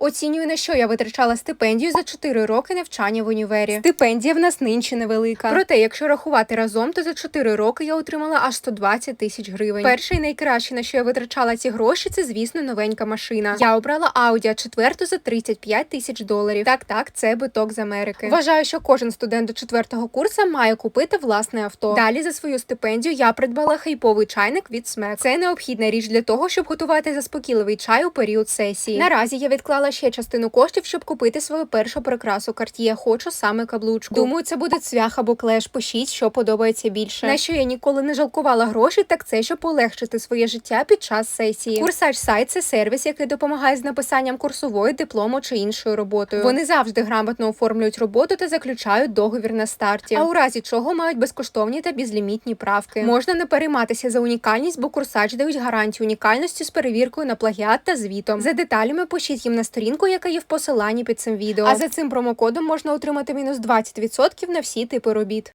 Оцінюю, на що я витрачала стипендію за 4 роки навчання в універі. Стипендія в нас нинче невелика. Проте, якщо рахувати разом, то за 4 роки я отримала аж 120 тисяч гривень. Перше і найкраще, на що я витрачала ці гроші, це звісно новенька машина. Я обрала Audi четверту за 35 тисяч доларів. Так, так, це биток з Америки. Вважаю, що кожен студент до четвертого курсу має купити власне авто. Далі за свою стипендію я придбала хайповий чайник від СМЕК. Це необхідна річ для того, щоб готувати заспокійливий чай у період сесії. Наразі я відклала ще частину коштів, щоб купити свою першу прикрасу Cartier. Хочу саме каблучку. Думаю, це буде цвях або клеш. Пишіть, що подобається більше. На що я ніколи не жалкувала грошей, так це щоб полегшити своє життя під час сесії. Курсач сайт це сервіс, який допомагає з написанням курсової, диплому чи іншою роботою. Вони завжди грамотно оформлюють роботу та заключають договір на старті. А у разі чого мають безкоштовні та безлімітні правки. Можна не перейматися за унікальність, бо курсач дають гарантію унікальності з перевіркою на плагіат та звітом. За деталями пишіть їм на сторінку, яка є в посиланні під цим відео. А за цим промокодом можна отримати мінус 20% на всі типи робіт.